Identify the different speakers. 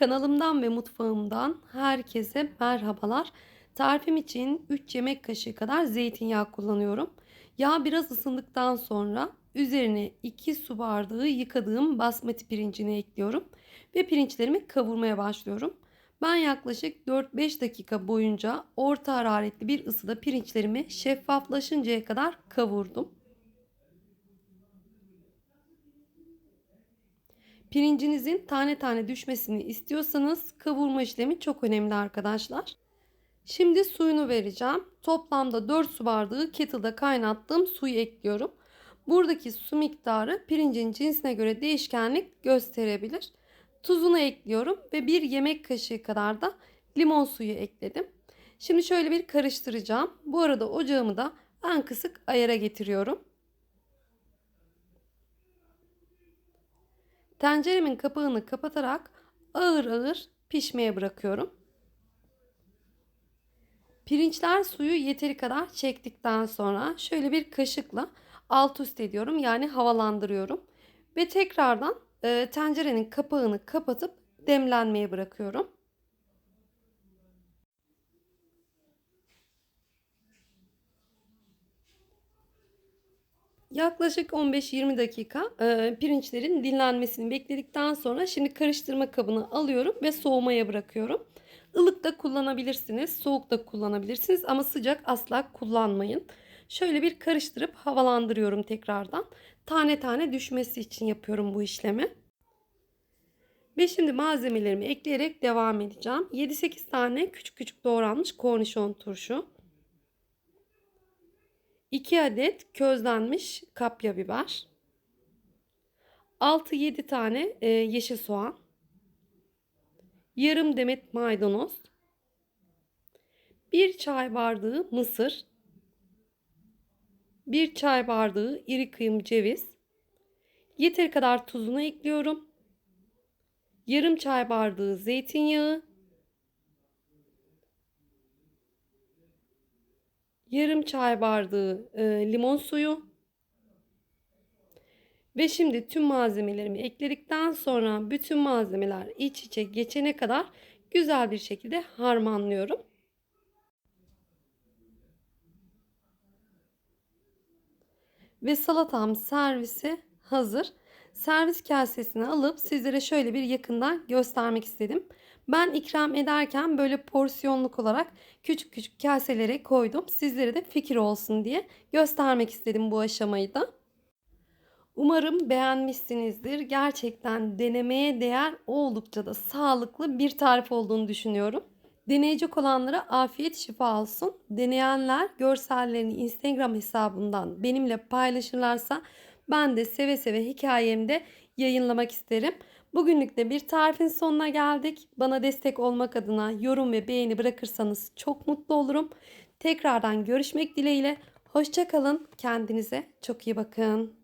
Speaker 1: Kanalımdan ve mutfağımdan herkese merhabalar. Tarifim için 3 yemek kaşığı kadar zeytinyağı kullanıyorum. Yağ biraz ısındıktan sonra üzerine 2 su bardağı yıkadığım basmati pirincini ekliyorum ve pirinçlerimi kavurmaya başlıyorum. Ben yaklaşık 4-5 dakika boyunca orta hararetli bir ısıda pirinçlerimi şeffaflaşıncaya kadar kavurdum. Pirincinizin tane tane düşmesini istiyorsanız kavurma işlemi çok önemli arkadaşlar. Şimdi suyunu vereceğim. Toplamda 4 su bardağı kettle'da kaynattığım suyu ekliyorum. Buradaki su miktarı pirincin cinsine göre değişkenlik gösterebilir. Tuzunu ekliyorum ve bir yemek kaşığı kadar da limon suyu ekledim. Şimdi şöyle bir karıştıracağım. Bu arada ocağımı da en kısık ayara getiriyorum. Tenceremin kapağını kapatarak ağır ağır pişmeye bırakıyorum. Pirinçler suyu yeteri kadar çektikten sonra şöyle bir kaşıkla alt üst ediyorum. Yani havalandırıyorum. Ve tekrardan e, tencerenin kapağını kapatıp demlenmeye bırakıyorum. Yaklaşık 15-20 dakika e, pirinçlerin dinlenmesini bekledikten sonra şimdi karıştırma kabını alıyorum ve soğumaya bırakıyorum. Ilık da kullanabilirsiniz, soğuk da kullanabilirsiniz ama sıcak asla kullanmayın. Şöyle bir karıştırıp havalandırıyorum tekrardan. Tane tane düşmesi için yapıyorum bu işlemi. Ve şimdi malzemelerimi ekleyerek devam edeceğim. 7-8 tane küçük küçük doğranmış kornişon turşu. 2 adet közlenmiş kapya biber. 6-7 tane e, yeşil soğan. Yarım demet maydanoz. 1 çay bardağı mısır. 1 çay bardağı iri kıyım ceviz. Yeteri kadar tuzunu ekliyorum. Yarım çay bardağı zeytinyağı. Yarım çay bardağı e, limon suyu ve şimdi tüm malzemelerimi ekledikten sonra bütün malzemeler iç içe geçene kadar güzel bir şekilde harmanlıyorum. Ve salatam servisi hazır. Servis kasesini alıp sizlere şöyle bir yakından göstermek istedim. Ben ikram ederken böyle porsiyonluk olarak küçük küçük kaselere koydum. Sizlere de fikir olsun diye göstermek istedim bu aşamayı da. Umarım beğenmişsinizdir. Gerçekten denemeye değer oldukça da sağlıklı bir tarif olduğunu düşünüyorum. Deneyecek olanlara afiyet şifa olsun. Deneyenler görsellerini Instagram hesabından benimle paylaşırlarsa ben de seve seve hikayemde yayınlamak isterim. Bugünlük de bir tarifin sonuna geldik. Bana destek olmak adına yorum ve beğeni bırakırsanız çok mutlu olurum. Tekrardan görüşmek dileğiyle. Hoşçakalın. Kendinize çok iyi bakın.